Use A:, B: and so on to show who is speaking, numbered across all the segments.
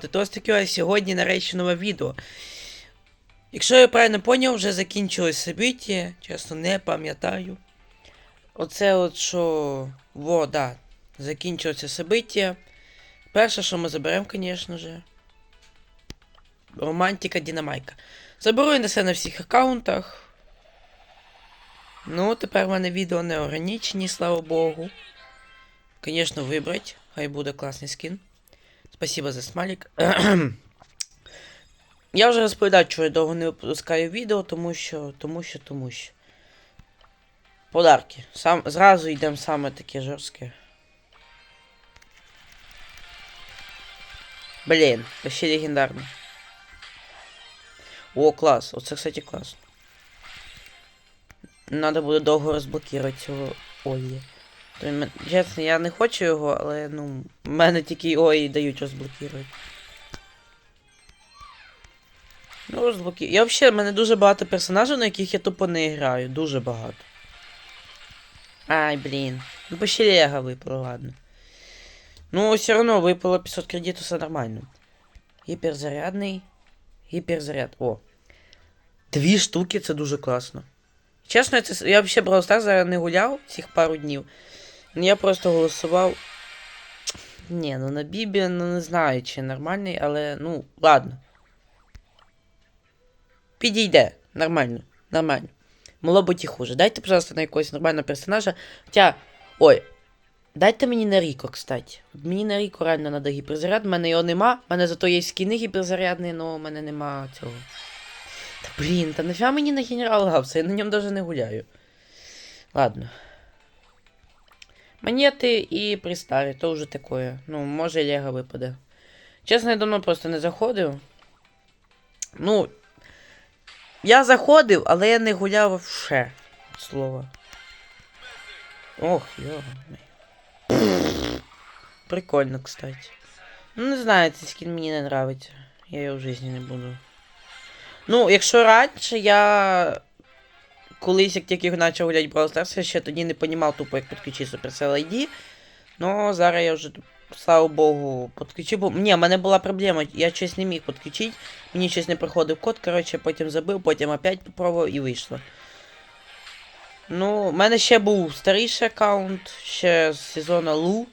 A: То ось сьогодні нарешті нове відео. Якщо я правильно поняв, вже закінчилось событие, чесно, не пам'ятаю. Оце от що. Во, да. Закінчилося событие. Перше, що ми заберемо, звісно же. Романтика Дінамайка. Заберу я все на всіх аккаунтах. Ну, тепер в мене відео не ограничені, слава Богу. Звісно, вибрать. Хай буде класний скін. Спасибо за смайлик. я вже розповідав, що я довго не випускаю відео, тому що, тому що, тому що. Подарки. Сам, зразу йдемо саме таке жорстке. Блін, ще легендарно. О, клас. Оце, кстати, класно. Надо буде довго розблокувати цього Олі. То Чесно, я не хочу його, але ну. мене тільки ой дають розблокувати. Ну, розблокувати. Я взагалі, в мене дуже багато персонажів, на яких я тупо не граю. Дуже багато. Ай, блін. Ну, почти лего випало, ладно. Ну, все одно випало 500 кредитів, все нормально. Гіперзарядний. Гіперзаряд. О. Дві штуки, це дуже класно. Чесно, це, я взагалі Brawl зараз не гуляв цих пару днів. Ну, Я просто голосував. Ні, ну на Бібі, ну не знаю, чи нормальний, але ну, ладно. Підійде. Нормально. Нормально. Могло бути і хуже. Дайте, пожалуйста, на якогось нормального персонажа. Хоча. Ой. Дайте мені на Ріко, кстати. Мені на Ріко реально треба гіперзаряд. У мене його нема. У мене зато є скіни гіперзарядні, але у мене нема цього. Та блін, та нафіга мені на генерал гався, я на ньому даже не гуляю. Ладно. Монети і пристарі, то вже таке. Ну, може Лего випаде. Чесно, я давно просто не заходив. Ну. Я заходив, але я не гуляв ще. Слово. Ох, йо. Прикольно, кстати. Ну, не знаю, цей скін мені не нравиться. Я його в житті не буду. Ну, якщо раніше я. Колись, як тільки почав гуляти Brawl Stars, я ще тоді не розумів тупо, як підключити Supercell ID. Ну, зараз я вже, слава Богу, підключив. Бо... Ні, в мене була проблема, я щось не міг підключити, мені щось не приходив код, коротше, потім забив, потім опять попробував і вийшло. Ну, в мене ще був старіший аккаунт, ще з сезону Лу.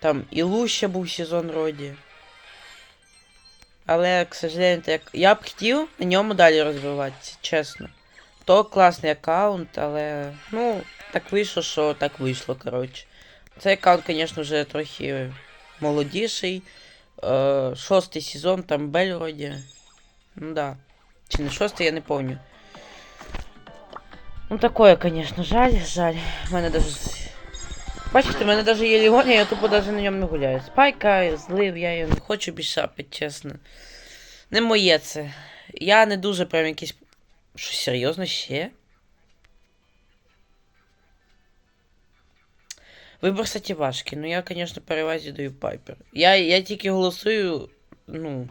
A: Там і Лу ще був сезон роді. Але, к сожалению, так. Я б хотів на ньому далі розвиватися, чесно. То класний аккаунт, але. Ну, так вийшло, що так вийшло, коротше. Цей аккаунт, звісно, вже трохи молодіший. Е, шостий сезон, там Бель вроді. Ну да. Чи не шостий, я не помню. Ну такое, конечно, жаль, жаль. У мене даже. Бачите, в мене даже є Леон, я тупо даже на ньому не гуляю. Спайка, злив, я його не хочу більше апати, чесно. Не моє це. Я не дуже прям якийсь. Що серйозно ще? Вибор, кстати, важкий. Ну я, конечно, перевазі даю Пайпер. Я, я тільки голосую, ну,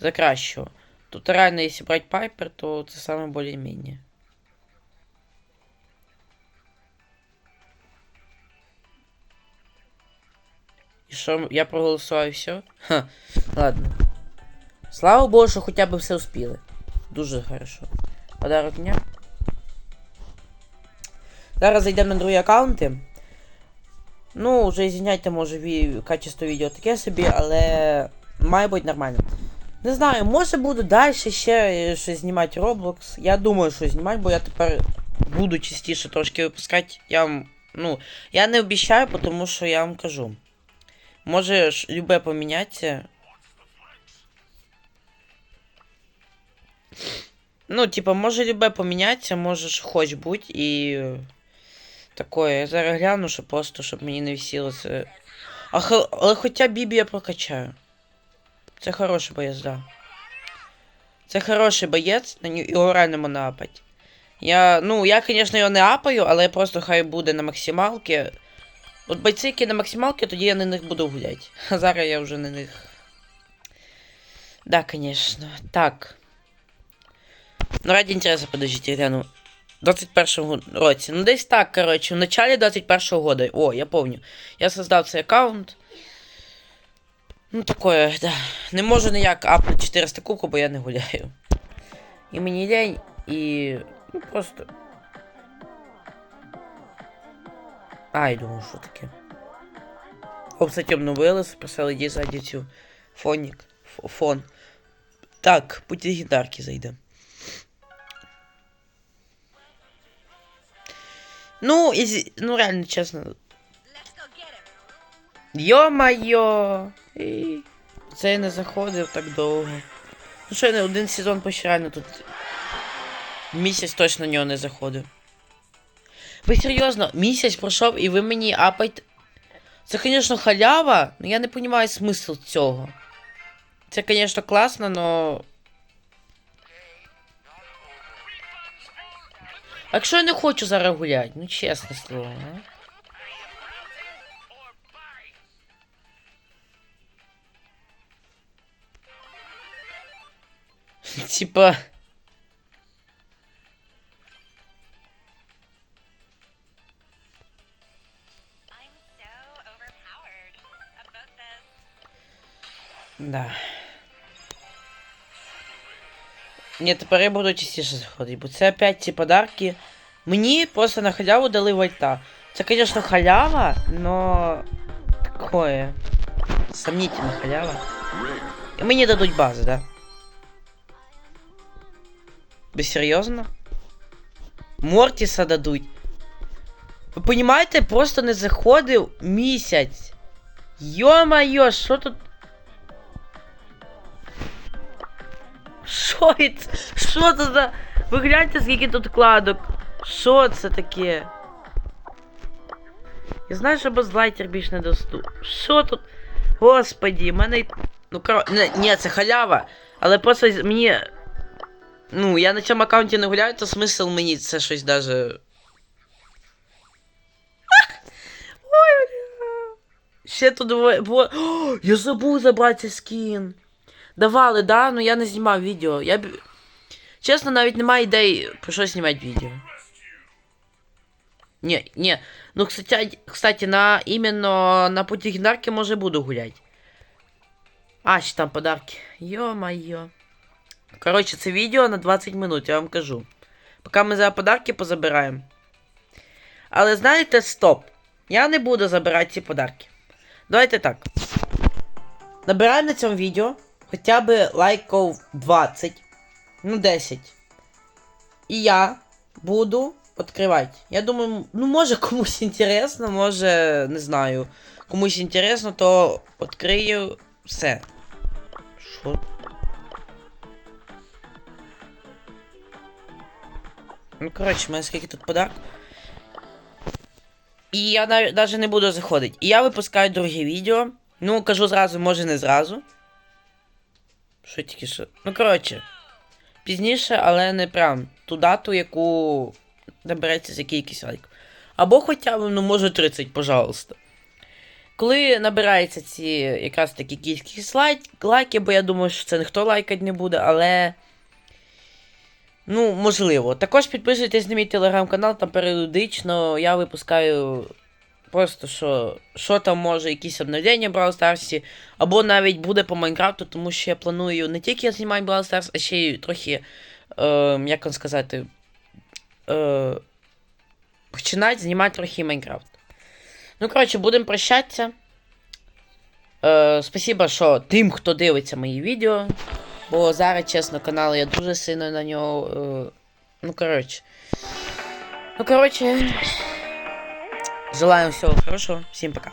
A: за кращого. Тут реально, якщо брати Пайпер, то це саме більш-менш. Що, я проголосував все? Ха, ладно. Слава Богу, що хоча б все успіли. Дуже хорошо. Подарок дня. Зараз зайдемо на другі аккаунти. Ну, вже извиняйте, може, ві... качество відео таке собі, але має бути нормально. Не знаю, може буду далі ще щось знімати Roblox. Я думаю, що знімати, бо я тепер буду частіше трошки випускати. Я вам. Ну, я не обіцяю, тому що я вам кажу. Може любе помінятися. Ну, типа, може любе помінятися, може ж хоч бути і. е, Такое. Я зараз гляну, що просто, щоб мені не висіло це. А, хо- але хоча Бібі я прокачаю. Це хороший боєць, да. Це хороший боєць, на нього його реально можна. Я, ну, я, звісно, його не апаю, але просто хай буде на максималці. От бойці, які на максималці, тоді я на них буду гуляти. А зараз я вже на них. Да, конечно. Так. Ну, ради интереса, подождите, гляну. В 21 році. Ну, десь так, коротше, в началі 21 года. О, я помню. Я создав цей аккаунт. Ну, такое, да. Не можу ніяк апнути 400 кубку, бо я не гуляю. І мені лень, і. Ну просто. Ай, думаю, що таке. О, кстати, обновили, іди ззаді цю фонік. Фон. Так, путь легендарки зайде. Ну, із... ну реально, чесно. Йо-майо! І... Це я не заходив так довго. Ну що я не один сезон почти тут. Місяць точно нього не заходив. Ви серйозно, місяць пройшов і ви мені апайте. Це, звісно, халява, але я не розумію смисл цього. Це, звісно, класно, но. А якщо я не хочу зараз гуляти, ну чесне слово, а? Типа. Ні, тепер я буду частіше заходити, бо це опять ці подарки. Мені просто на халяву дали вольта. Це, звісно, халява, но такое. Сомнительна халява. І мені дадуть бази, да? Ви серйозно? Мортіса дадуть. Ви понімаєте, просто не заходив місяць. Йо-майо, що тут Що це? Що це за. Ви гляньте, скільки тут кладок. Що це таке? Я знаю, що безлайтер більш не доступ. Що тут? Господі, в мене. й- Ну, коро... Ні, ні, це халява. Але просто з- мені. Ну, я на цьому аккаунті не гуляю, то смисл мені це щось даже. Ой, бля. Ще тут двоє. двоє- О, я забув забрати цей скін. Давали, да, ну я не знімав відео. Я б... Чесно, навіть немає ідей про що знімати відео. Ні, ні. Ну, кстати, кстати, на іменно на путі гінарки може буду гуляти. А, ще там подарки. Йо-майо. Коротше, це відео на 20 минут, я вам кажу. Поки ми за подарки позабираємо. Але знаєте, стоп. Я не буду забирати ці подарки. Давайте так. Набираємо на цьому відео хоча б лайків 20, ну 10. І я буду відкривати. Я думаю, ну може комусь інтересно, може, не знаю. Комусь інтересно, то відкрию все. Що? Ну, коротше, в мене скільки тут подарок. І я навіть не буду заходити. І я випускаю друге відео. Ну, кажу зразу, може не зразу. Що тільки що. Ну, коротше. Пізніше, але не прям ту дату, яку набереться за кількість лайків. Або хоча б, ну, може 30, пожалуйста. Коли набирається ці якраз такі кількість лайк, лайків, бо я думаю, що це ніхто лайкати не буде, але. Ну, можливо. Також підписуйтесь на мій телеграм-канал, там періодично я випускаю просто що, що там може, якісь обновлення Brawl Stars, або навіть буде по Майнкрафту, тому що я планую не тільки знімати Brawl Stars, а ще й трохи, е, як вам сказати, е, починати знімати трохи Майнкрафт. Ну, коротше, будемо прощатися. Е, спасибо, що тим, хто дивиться мої відео. Бо зараз, чесно, канал я дуже сильно на нього. Е, ну, коротше. Ну, коротше. Желаю всего хорошего. Всем пока.